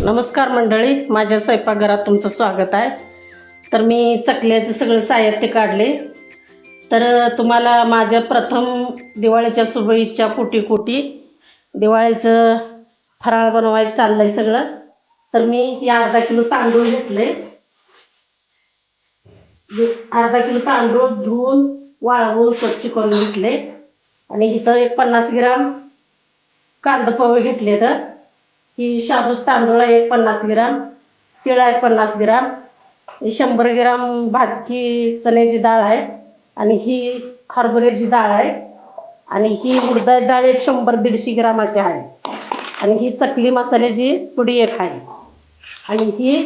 नमस्कार मंडळी माझ्या स्वयंपाकघरात तुमचं स्वागत आहे. तर मी चकल्याचं सगळं साहित्य काढले. तर तुम्हाला माझ्या प्रथम दिवाळीच्या शुभेच्छा कोटी कोटी दिवाळीचं फराळ बनवायचं चाललं आहे सगळं. तर मी हे अर्धा किलो तांदूळ घेतले. अर्धा किलो तांदूळ धुवून वाळवून स्वच्छ करून घेतले. आणि इथं एक पन्नास ग्राम कांदा पोहे घेतले तर ही शाबूस तांदूळ आहे एक पन्नास ग्राम तिळ आहे पन्नास ग्राम ही शंभर ग्राम भाजकी चण्याची डाळ आहे आणि ही हरभऱ्याची डाळ आहे आणि ही उडदा डाळ एक शंभर दीडशे ग्रामाची आहे. आणि ही चकली मसाल्याची पुडी एक आहे. आणि ही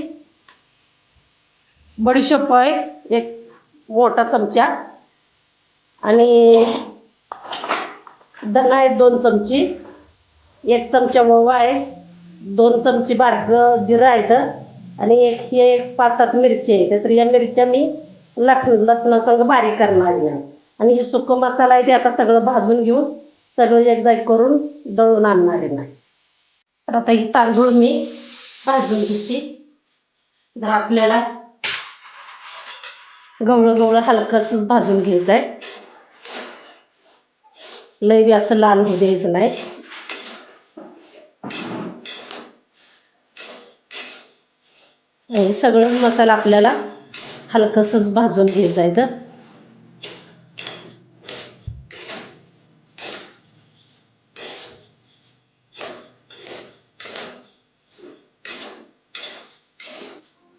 बडीशोप आहे एक मोठा चमचा. आणि धना आहेत दोन चमची एक चमचा ओवा आहे दोन चमचे बारक जिरं आहेत आणि एक हे एक पाच सात मिरची आहे तर या मिरच्या मी लस लसणासंग बारीक करणार आहे. आणि हे सुकं मसाला आहे ते आता सगळं भाजून घेऊन सगळं एकदा करून दळून आणणार आहे ना तर आता ही तांदूळ मी भाजून घेते. तर आपल्याला गवळं गवळं हलकंसं भाजून घ्यायचं आहे लय बी असं लाल होऊ द्यायचं नाही. हे सगळं मसाला आपल्याला हलकंसंच भाजून घेत आहे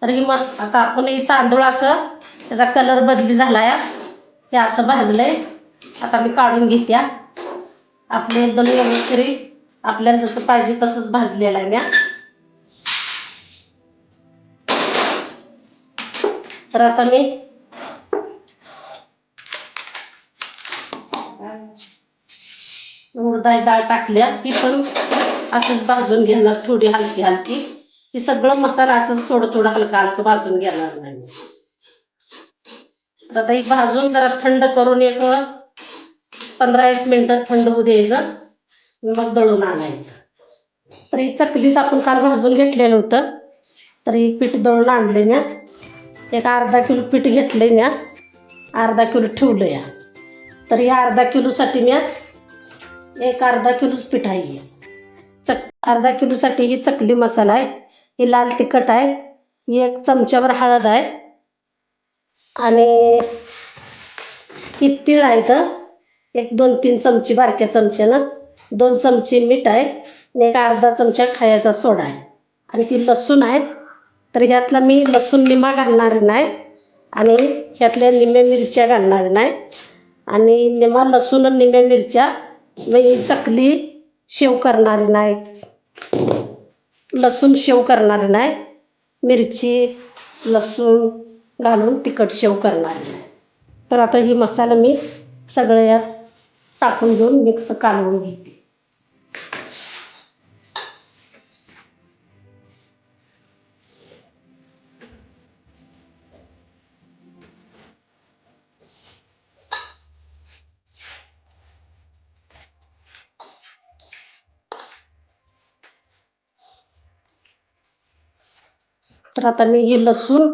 तर ही मस्त आता आपण हे तांदूळ असं त्याचा कलर बदली झाला या हे असं भाजलंय. आता मी काढून घेत्या आपले एकदम व्यवस्थित आपल्याला जसं पाहिजे तसंच भाजलेलं आहे म्या तर आता मी उडदाची डाळ टाकल्या. ही पण असंच भाजून घेणार थोडी हलकी हलकी. ही सगळं मसाला असंच थोडं थोडं हलका हलकं भाजून घेणार नाही. तर आता ही भाजून जरा थंड करून एक पंधरा वीस मिनिटं थंड होऊ द्यायचं. मग दळून आणायचं. तर ही चकलीच आपण काल भाजून घेतलेलं होतं. तर ही पीठ दळून आणले मी. एक अर्धा किलो पीठ घेतले म्या. अर्धा किलो ठेवलं या. तर या अर्धा किलोसाठी म्या एक अर्धा किलोच पीठ आहे हे. चक अर्धा किलोसाठी ही चकली मसाला आहे. ही लाल तिखट आहे. ही एक चमच्यावर हळद आहे. आणि ही तीळ आहे तर एक दोन तीन चमची बारक्या चमच्यानं. दोन चमचे मीठ आहे. आणि एक अर्धा चमचा खायचा सोडा आहे. आणि ती लसूण आहे तर ह्यातला मी लसूण निमा घालणार नाही आणि ह्यातल्या निम्या मिरच्या घालणार नाही. आणि निमा लसूण आणि निम्या मिरच्या मी चकली शेव करणार नाही. लसूण शेव करणार नाही. मिरची लसूण घालून तिखट शेव करणार नाही. तर आता ही मसाला मी सगळ्या टाकून घेऊन मिक्स कालवून घेते. तर आता मी हे लसूण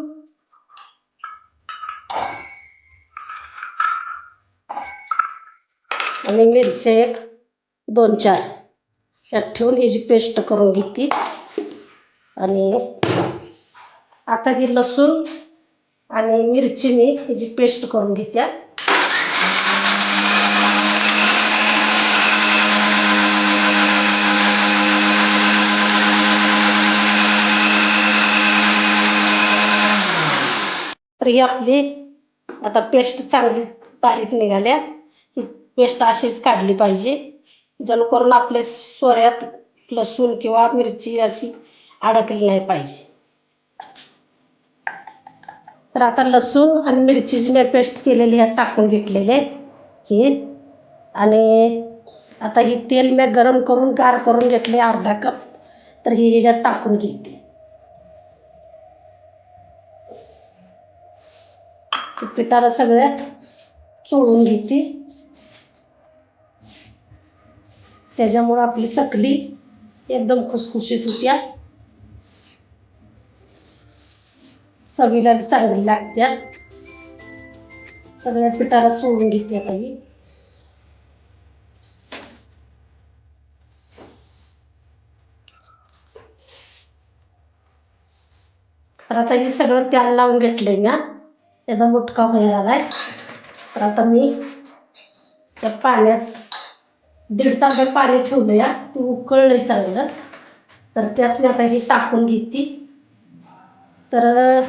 आणि मिरच्या एक दोन चार. यात ठेवून ह्याची पेस्ट करून घेते. आणि आता ही लसूण आणि मिरची मी ह्याची पेस्ट करून घेत्या तर ही आपली आता पेस्ट चांगली बारीक निघाल्या. ही पेस्ट अशीच काढली पाहिजे. जेणेकरून आपल्या सोऱ्यात लसूण किंवा मिरची अशी अडकली नाही पाहिजे. तर आता लसूण आणि मिरचीची मी पेस्ट केलेली ह्यात टाकून घेतलेले ही आणि आता ही तेल मी गरम करून गार करून घेतले अर्धा कप. तर ही ह्याच्यात टाकून घेते. पिठाला सगळ्या चोळून घेते. त्याच्यामुळं आपली चकली एकदम खुसखुशीत होत्या. चवीला चांगली लागत्या. सगळ्या पिठाला चोळून घेते काही तर आता हे सगळं त्याला लावून घेतलंय मी हा. त्याचा मुटका व्हायला आहे तर आता मी त्या पाण्यात दीड तांबे पाणी ठेवलं या ते उकळलंय चांगलं. तर त्यात मी आता हे टाकून घेते. तर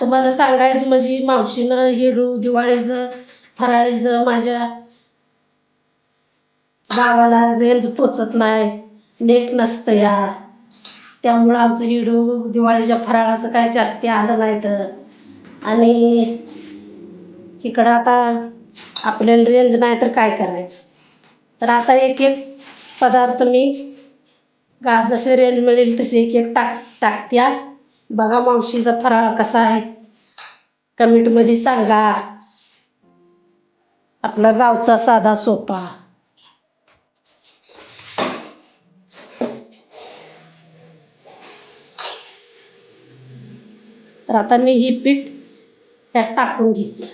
तुम्हाला सांगायचं म्हणजे मावशीनं हिडू दिवाळीचं फराळीचं माझ्या गावाला रेंज पोचत नाही. नेट नसतं या त्यामुळं आमचं हिडू दिवाळीच्या फराळाचं काय जास्ती आलं नाही तर. आणि इकडं आता आपल्याला रेंज नाही तर काय करायचं? तर आता एक एक पदार्थ मी गा जसे रेंज मिळेल तसे एक एक टाक टाकत्या बघा मावशीचा फराळ कसा आहे. कमेंटमध्ये सांगा. आपला गावचा साधा सोपा. तर आता मी ही पीठ त्यात टाकून घेते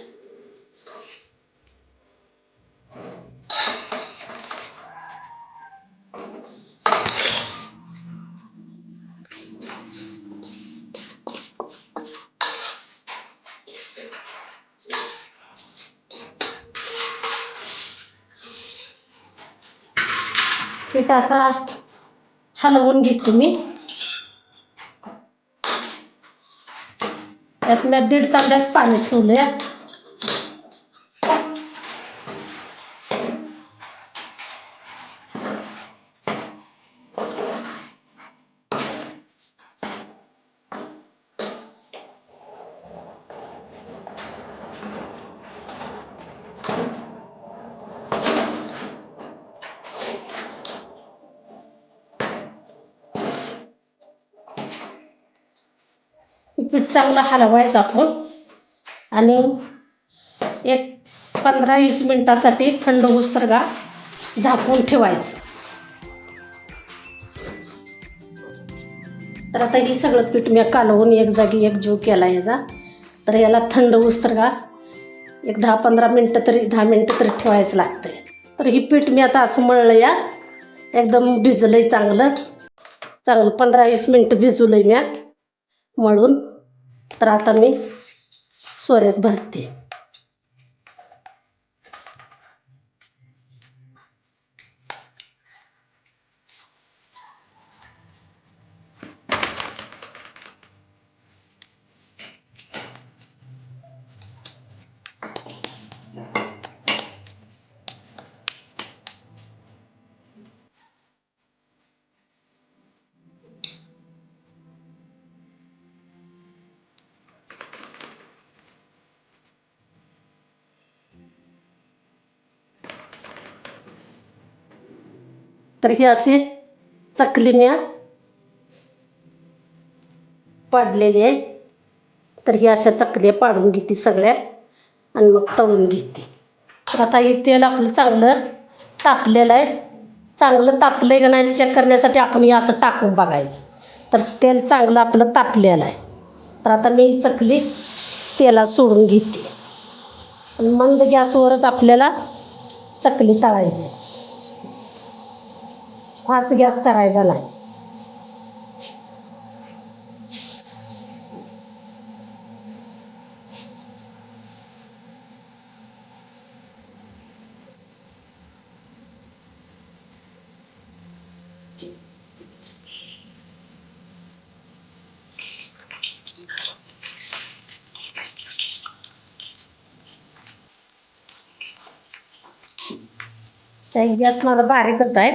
पीठ असा हलवून घेते मी त्यात मी दीड तांब्याच पाणी ठेवलंय हे पीठ चांगलं हलवायचं आपण. आणि एक पंधरा वीस मिनटासाठी थंड होऊस झाकून ठेवायचं. तर आता हे सगळं पीठ मी कालवून एक जागी एक जीव केला याचा. तर याला थंड होऊस का एक दहा पंधरा मिनटं तरी दहा मिनटं तरी ठेवायचं लागतंय. तर ही पीठ मी आता असं मळलं या एकदम भिजलंय चांगलं. चांगलं पंधरा वीस मिनटं भिजवलंय मी मळून. तर आता मी सोऱ्यात भरते. तर ही अशी चकली मी पाडलेली आहे. तर ही अशा चकल्या पाडून घेते सगळ्या आणि मग तळून घेते. तर आता हे तेल आपलं चांगलं तापलेलं आहे. चांगलं तापलं आहे का नाही चेक करण्यासाठी आपण हे असं टाकून बघायचं. तर तेल चांगलं आपलं तापलेलं आहे. तर आता मी चकली तेला सोडून घेते. मंद गॅसवरच आपल्याला चकली तळायची आहे. फास्ट गॅस करायचा नाही गॅस माझा बारीकच आहे.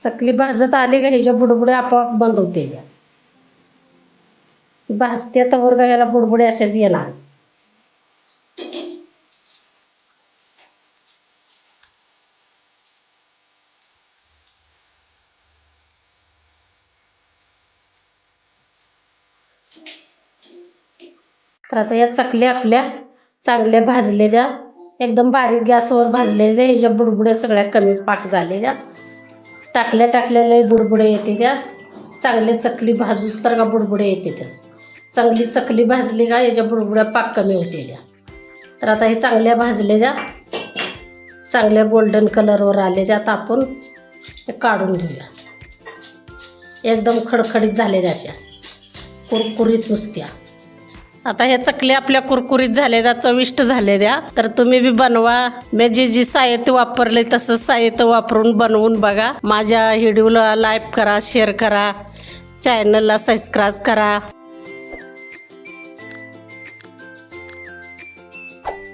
चकली भाजत आली का ह्याच्या बुडबुडे आपोआप बंद होते. भाजते तर वर याला बुडबुडे असेच येणार. तर आता या चकल्या आपल्या चांगल्या भाजलेल्या एकदम बारीक गॅसवर भाजलेल्या ह्याच्या बुडबुड्या सगळ्या कमी पाक झालेल्या. टाकल्या टाकलेले बुडबुडे येते त्या. चांगले चकली भाजूस तर का बुडबुडे येते त्याच चांगली चकली भाजली का याच्या बुडबुड्या पाक कमी होते त्या. तर आता हे चांगल्या भाजलेल्या चांगल्या गोल्डन कलरवर आलेल्या त्यात आपण हे काढून घेऊया. एकदम खडखडीत झालेल्या अशा. कुरकुरीत नुसत्या. आता ह्या चकल्या आपल्या कुरकुरीत झालेल्या चविष्ट झालेल्या तर तुम्ही बी बनवा. मी जे जी साहित्य वापरले तसं साहित्य वापरून बनवून बघा. माझ्या व्हिडिओला लाईक करा शेअर करा. चॅनलला सबस्क्राईब करा.